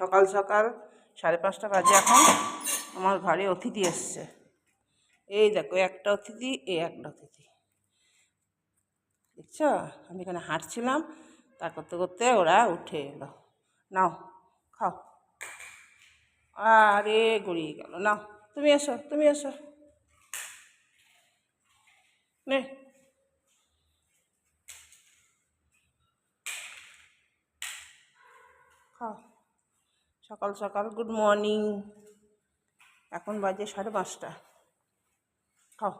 সকাল সকাল সাড়ে পাঁচটা বাজে এখন আমার ঘরে অতিথি এসছে। এই দেখো, একটা অতিথি এই একটা অতিথি। দেখছ? আমি এখানে হাঁটছিলাম তা করতে করতে ওরা উঠে এলো। নাও, খাও। আরে, গড়িয়ে গেল। নাও, তুমি এসো তুমি এসো। নে। খাও। সকাল সকাল গুড মর্নিং এখন বাজে সাড়ে পাঁচটা। খাও।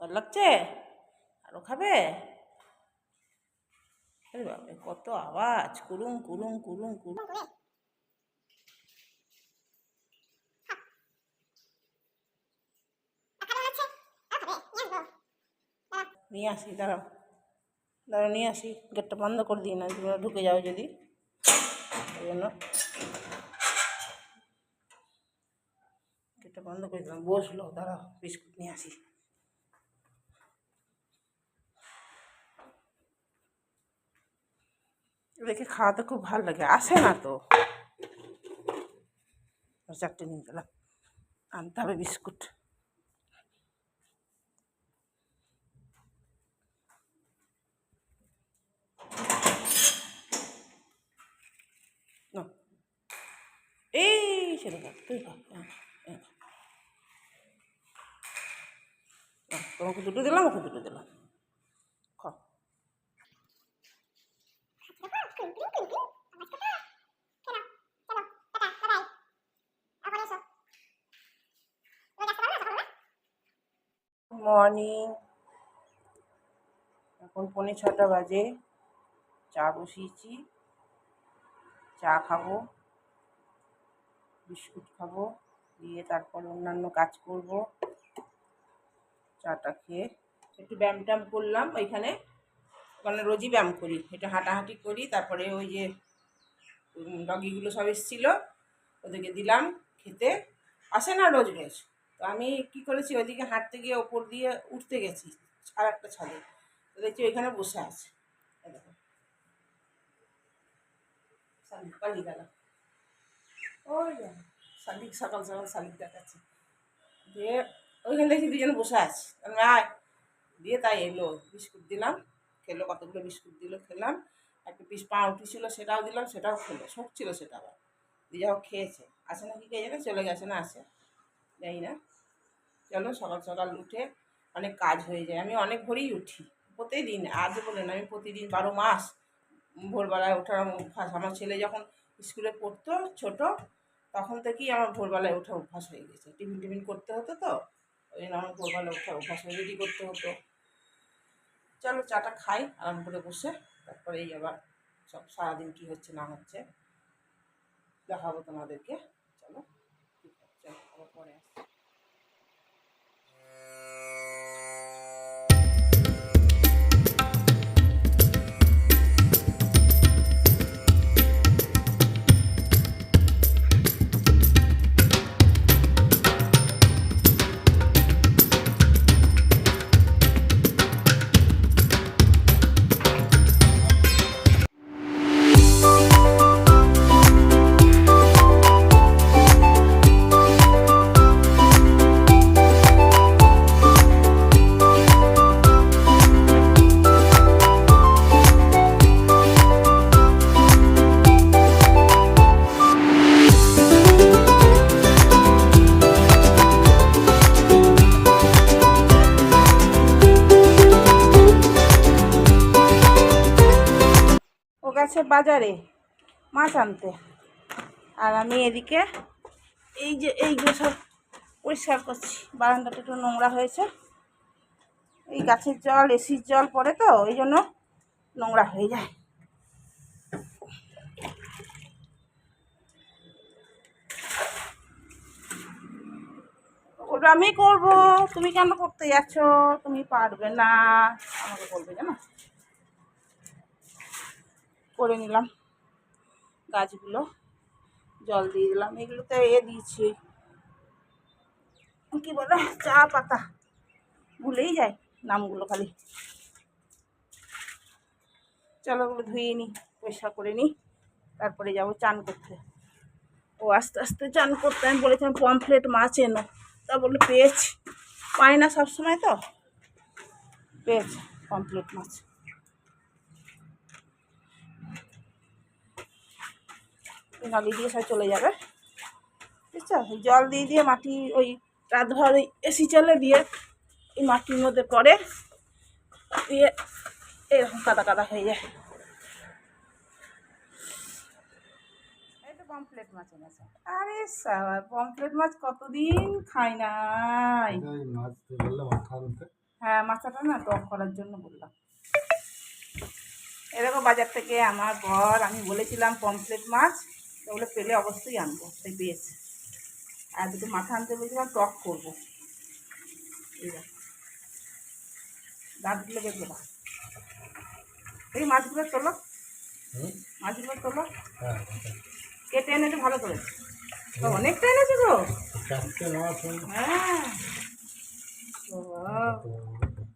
ভালো লাগছে? আরও খাবে? আরে বাবা কত আওয়াজ। কুলুম কুলুম কুলুম কুলুম। নিয়ে আসি, দাঁড়াও। দাঁড়াও, নিয়ে আসি। গেটটা বন্ধ করে দিই না ঢুকে যাও যদি। ওই জন্য গেটটা বন্ধ করে দিলাম। বসল দাঁড়াও বিস্কুট নিয়ে আসি। দেখে খাওয়াতে খুব ভালো লাগে। আসে না তো। চারটে নিয়ে গেলাম। আনতে হবে বিস্কুট। এই খা তুই খা হ্যাঁ, হ্যাঁ। নাও, তোমাকে দুটো দিলাম, ওকে দুটো দিলাম। মর্নিং এখন পৌনে ছটা বাজে। চা বসিয়েছি। চা খাব। বিস্কুট খাব। দিয়ে তারপর অন্যান্য কাজ করব। চাটা খেয়ে একটু ব্যায়াম ট্যায়াম করলাম, ওইখানে ওখানে রোজই ব্যায়াম করি। একটু হাঁটাহাঁটি করি, তারপরে ওই যে ডগিগুলো সব এসেছিল, ওদেরকে দিলাম খেতে। আসে না রোজ রোজ। তো আমি কি করেছি, ওইদিকে হাঁটতে গিয়ে ওপর দিয়ে উঠতে গেছি আর একটা ছাদে। তো দেখছি ওইখানে বসে আছে। পালিয়ে গেল। ওই শালিক সকাল সকাল শালিক দেখাচ্ছে। দিয়ে ওইখানে দেখি দুজনে বসে আছে। আমি আয়। দিয়ে তাই এলো। বিস্কুট দিলাম। খেলো, কতগুলো বিস্কুট দিল, খেলাম। একটা পিস পাউরুটি ছিল, সেটাও দিলাম, সেটাও খেলো। শোক ছিল সেটা আবার। দিয়ে যাও খেয়েছে। আসে না কি জানে? চলে গেছে না আসে জানি না। চলো, সকাল সকাল উঠে অনেক কাজ হয়ে যায়। আমি অনেক ভোরেই উঠি। প্রতিদিন, আজ বলে না, আমি প্রতিদিন বারো মাস ভোরবেলায় ওঠার অভ্যাস। আমার ছেলে যখন স্কুলে পড়তো ছোট, তখন থেকেই আমার ভোরবেলায় ওঠা অভ্যাস হয়ে গেছে। টিফিন টিফিন করতে হতো তো। ওই জন্য আমার ভোরবেলায় ওঠা অভ্যাস রেডি করতে হতো। চলো চাটা খাই, আরাম করে বসে, তারপরে এই আবার সব সারাদিন কী হচ্ছে না হচ্ছে দেখাবো তোমাদেরকে। চলো, ঠিক আছে, চলো, আবার পরে আসছি। বাজারে মাছ আনতে। আর আমি এদিকে এই যে এইগুলো সব পরিষ্কার করছি। বারান্দাটা একটু নোংরা হয়েছে। এই গাছের জল, এসির জল পড়ে তো, ওই জন্য নোংরা হয়ে যায়। ওটা আমি করব। তুমি কেন করতে যাচ্ছ? তুমি পারবে না। আমাকে বলবে জানো? করে নিলাম গাছগুলো। জল দিয়ে দিলাম। এগুলোতে এ দিয়েছি, কি বলে, চা পাতা। ভুলেই যায় নামগুলো খালি। চলো ওগুলো ধুয়ে নিই পরিষ্কার করে নিই তারপরে যাব চান করতে। ও আস্তে আস্তে চান করতে, আমি বলেছিলাম পমফ্লেট মাছ এনো। তা বলল, পেয়েছি। পাই না সবসময় তো? পেয়েছি পমফ্লেট মাছ। নালি দিয়ে সব চলে যাবে। বুঝছ? জল দিয়ে দিয়ে মাটি ওই রাত রাতভর ওই এসি চলে দিয়ে এই মাটির মধ্যে পড়ে দিয়ে এরকম কাদা কাদা হয়ে যায়। এই তো পমফ্লেট মাছ এনেছে। আরে সাবার পমফ্লেট মাছ কতদিন খাই নাই। হ্যাঁ মাথাটা না টক করার জন্য বললাম। এরকম বাজার থেকে আমার ঘর আমি বলেছিলাম পমফ্লেট মাছ ওগুলো পেলে অবশ্যই আনব সেই পেয়েছে। আর দুটো মাথা আনতে বলেছিলাম টক করব। এই দাঁতগুলো দেখবে না এই মাছগুলো তোলো। মাছগুলো তোলো। হ্যাঁ। কেটে এনেছে ভালো করে। তো অনেকটা এনেছে ওই হ্যাঁ।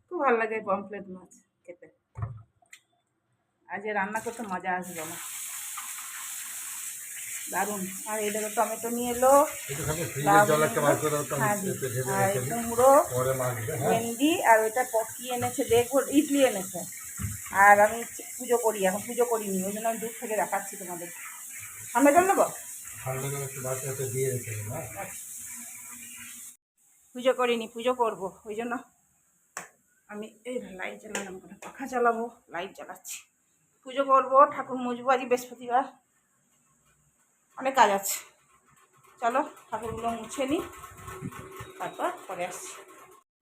খুব ভালো লাগে পমফ্লেট মাছ খেতে। আজ রান্না করতে মজা আসবে না দারুণ। আর এই দেখো টমেটো নিয়ে এলো। হ্যাঁ আর কুমড়ো হ্যাঁ। ভেন্ডি আর ওইটা পকি এনেছে দেখব ইডলি এনেছে। আর আমি পুজো করি এখন পুজো করিনি ওই জন্য আমি দূর থেকে দেখাচ্ছি তোমাদের। জল নেব? ঠান্ডা জল দেবো হ্যাঁ। পুজো করিনি পুজো করব ওই জন্য আমি এই লাইট জ্বালালাম পাখা চালাবো লাইট জ্বালাচ্ছি। পুজো করব ঠাকুর মুজবো আজ বৃহস্পতিবার। অনেক কাজ আছে। চলো ঠাকুরগুলো মুছে নিই তারপর পরে আসছি।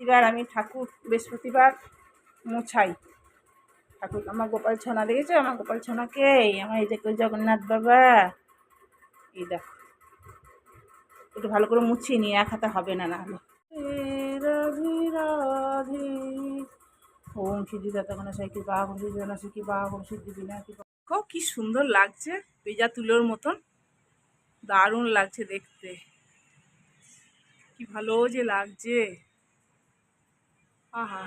এবার আমি ঠাকুর বৃহস্পতিবার মুছাই। ঠাকুর আমার গোপাল ছনা দেখেছ? আমার গোপাল ছনাকে এই আমার এই দেখো জগন্নাথ বাবা। এই দেখো। একটু ভালো করে মুছিয়ে নিয়ে এক হাতে হবে না নাহলে ওম সিদ্ধি দাতা সিদ্ধি ওম সিদ্ধি বিনা কি কি সুন্দর লাগছে পেজা তুলোর মতন। দারুণ লাগছে দেখতে। কি ভালো যে লাগছে। আহা,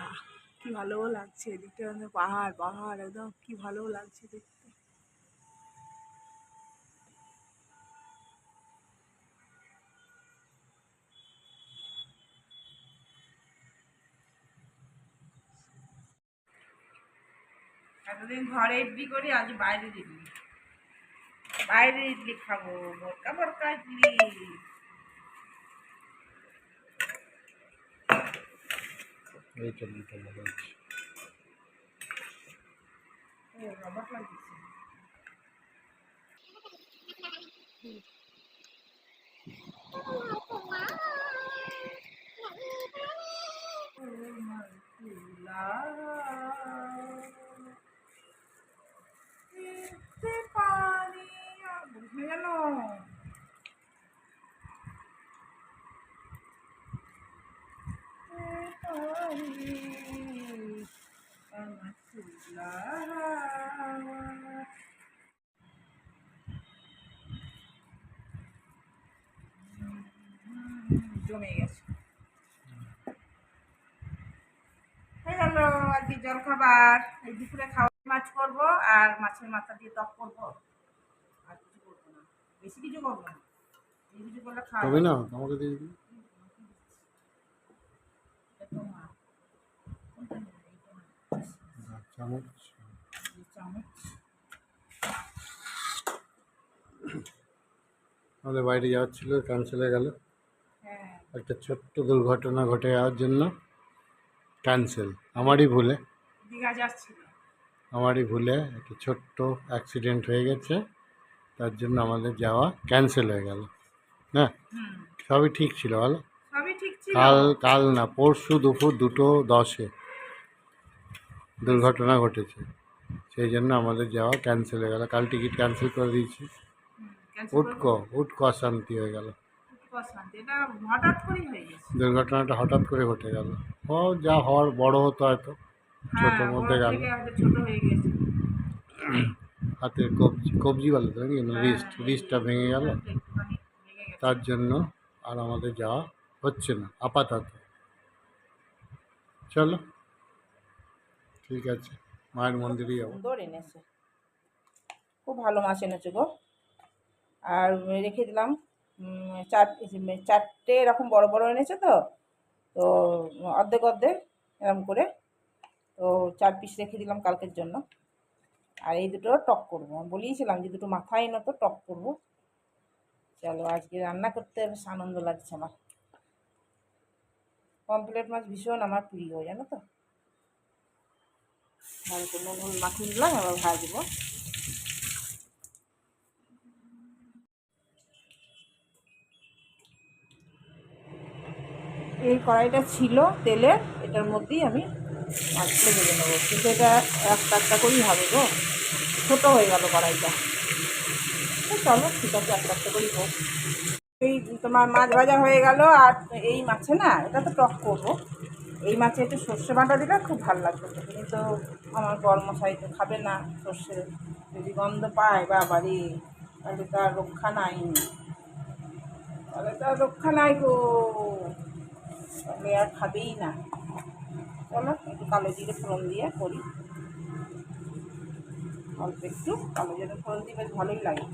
কি ভালো লাগছে এদিকটা আমাদের পাহাড় পাহাড় একদম কি ভালো লাগছে দেখতে। এতদিন ঘরে ইডলি করি, আজ বাইরে ইডলি বাইরের ইডলি খাব বরকা বরকা ইডলি এই চল এই চল ভালো আছে। ও রবার লাগছে দেখতে পারি বুঝে গেল জমে গেছে হয়ে গেল আজকে জল খাবার এই দুপুরে খাওয়া মাছ করব আর মাছের মাথা দিয়ে টক করব। আর কিছু করব না। বেশি কিছু করব না। এই কিছু করলে খাওয়া না, আমাকে দিয়ে দিবি তোমার কোনটা নেবে? এইটা না। চামচ। আমাদের বাইরে যাওয়ার ছিল ক্যান্সেল হয়ে গেল। হ্যাঁ। একটা ছোট্ট দুর্ঘটনা ঘটে যাওয়ার জন্য ক্যান্সেল আমারই ভুলে। আমারই ভুলে একটা ছোট্ট অ্যাক্সিডেন্ট হয়ে গেছে তার জন্য আমাদের যাওয়া ক্যান্সেল হয়ে গেল। না? সবই ঠিক ছিল ছিল। কাল কাল না পরশু দুপুর দুটো দশে। দুর্ঘটনা ঘটেছে। সেই জন্য আমাদের যাওয়া ক্যান্সেল হয়ে গেল। কাল টিকিট ক্যান্সেল করে দিয়েছি। উটকো উটকো অশান্তি হয়ে গেল। হয়ে দুর্ঘটনাটা হঠাৎ করে ঘটে গেল। ও যা হওয়ার বড় হতো হয়তো ছোটোর হ্যাঁ, মধ্যে বড় গেল। হয়ে হাতের কবজি কবজি বলে তো নাকি? রিস্ট রিস্টটা ভেঙে গেল। গেছে। তার জন্য আর আমাদের যাওয়া হচ্ছে না আপাতত। চলো। ঠিক আছে, মায়ের মন্দিরেই যাব। সুন্দর এনেছে। খুব ভালো মাছ এনেছে গো। আর রেখে দিলাম চার চারটে এরকম বড় বড় এনেছে তো তো, অর্ধেক অর্ধেক এরকম করে, তো চার পিস রেখে দিলাম কালকের জন্য। আর এই দুটো টক করব। বলিয়েছিলাম যে দুটো মাথায় এনে তো টক করব। চলো, আজকে রান্না করতে বেশ আনন্দ লাগছে আমার। পমপ্লেট মাছ ভীষণ আমার প্রিয়, জানো তো? ভালো করে নুন মাখিয়ে দিলাম এবার ভাজবো। এই কড়াইটা ছিল তেলের এটার মধ্যেই আমি মাছগুলো ভেজে নেব। কিন্তু এটা একটা একটা করেই হবে গো। ছোটো হয়ে গেল কড়াইটা। চলো, ঠিক আছে, একটা একটা করেই হোক। এই তোমার মাছ ভাজা হয়ে গেল, আর এই মাছে না, এটা তো টক করব। এই মাছে একটু সর্ষে বাটা দিলে খুব ভালো লাগবে। কিন্তু আমার মশাই তো খাবে না সর্ষে যদি গন্ধ পায় বা বাড়ি তাহলে তো আর রক্ষা নাই। তাহলে তো আর রক্ষা নাই গো। তাহলে আর খাবেই না। চলো, একটু কালো জিরে ফোড়ন দিয়ে করি। অল্প একটু কালো জিরে ফোড়ন দিয়ে বেশ ভালোই লাগে।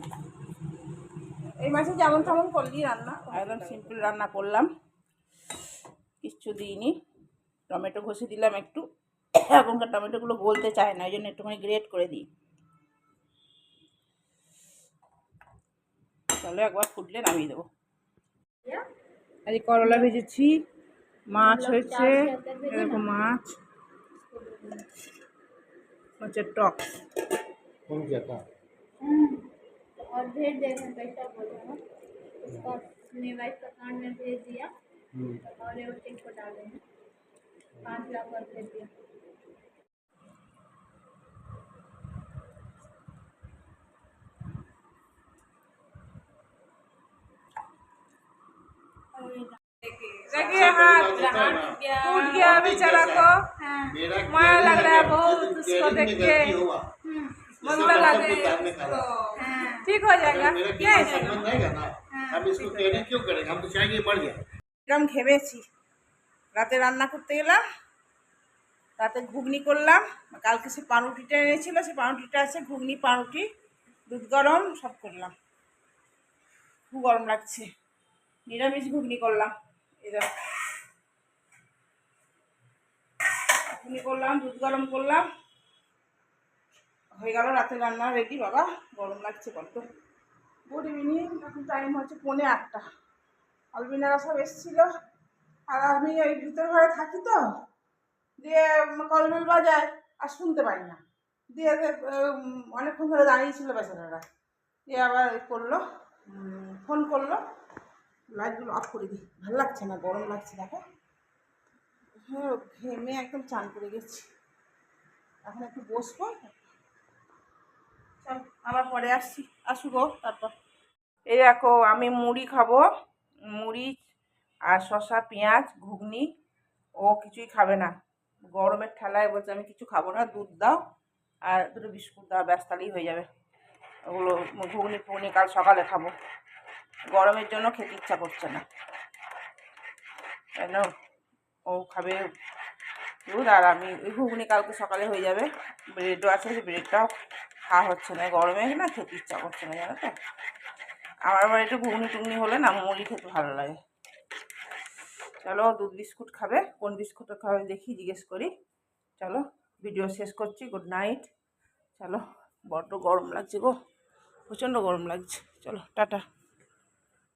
এই মাসে যেমন তেমন করলি রান্না। একদম সিম্পল রান্না করলাম। কিচ্ছু দিইনি। টমেটো ঘষে দিলাম একটু। এখনকার টমেটোগুলো গলতে চায় না ওই জন্য একটুখানি গ্রেট করে দিই চলো একবার ফুটলে নামিয়ে দেবো আজ করলা ভেজেছি মাছ হয়েছে এরকম মাছ মাছের টক कौन किया था और भेज देना पैसा बोला ना उसका अपने वाइफ अकाउंट में भेज दिया और एवरथिंग को डाले हैं पाँच लाख और भेज दिया देखिए हाथ टूट गया बेचारा को माया लग रहा है बहुत उसको देख के ममता लगे तो ठीक हो जाएगा क्या है संबंध रहेगा ना हम इसको क्रेडिट क्यों करेंगे हम तो चाहेंगे बढ़ जाए এরকম ঘেমেছি রাতে রান্না করতে গেলাম রাতে ঘুগনি করলাম কালকে সে পাউরুটিটা এনেছিল সে পাউরুটিটা আছে ঘুগনি পাউরুটি দুধ গরম সব করলাম খুব গরম লাগছে নিরামিষ ঘুগনি করলাম এরা করলাম, দুধ গরম করলাম। হয়ে গেল রাতে রান্না রেডি, বাবা। গরম লাগছে বড্ড। গুড ইভিনিং, এখন টাইম হচ্ছে পৌনে আটটা। আলবিনারা সব এসেছিল। আর আমি ওই ভিতর ঘরে থাকি তো, দিয়ে কলমেল বাজায়, আর শুনতে পাই না। দিয়ে অনেকক্ষণ ধরে দাঁড়িয়েছিল বেচারারা। দিয়ে আবার করল ফোন করল। লাইটগুলো অফ করে দিই। ভালো লাগছে না, গরম লাগছে, দেখো। হ্যাঁ ঘেমে একদম চান করে গেছি। এখন একটু বসবো। চল, আবার পরে আসছি। আসুগো তারপর। এই দেখো, আমি মুড়ি খাব। মুড়ি আর শসা, পেঁয়াজ, ঘুগনি, ও কিছুই খাবে না। গরমের ঠেলায় বলছে, আমি কিছু খাব না, দুধ দাও আর দুটো বিস্কুট দাও, ব্যাস, তাহলেই হয়ে যাবে। ওগুলো ঘুগনি, ফুগনি কাল সকালে খাব। গরমের জন্য খেতে ইচ্ছা করছে না। কেন? ও খাবে দুধ আর আমি, ওই ঘুগনি কালকে সকালে হয়ে যাবে। ব্রেডও আছে ব্রেডটাও খাওয়া হচ্ছে না। গরমে না খেতে ইচ্ছা করছে না, জানো তো? আমার আবার একটু ঘুগনি টুগনি হলে না মুড়ি খেতে ভালো লাগে। চলো, দুধ বিস্কুট খাবে, কোন বিস্কুটটা খাবে দেখি, জিজ্ঞেস করি। চলো, ভিডিও শেষ করছি, গুড নাইট। চলো, বড্ড গরম লাগছে গো, প্রচণ্ড গরম লাগছে। চলো, টাটা।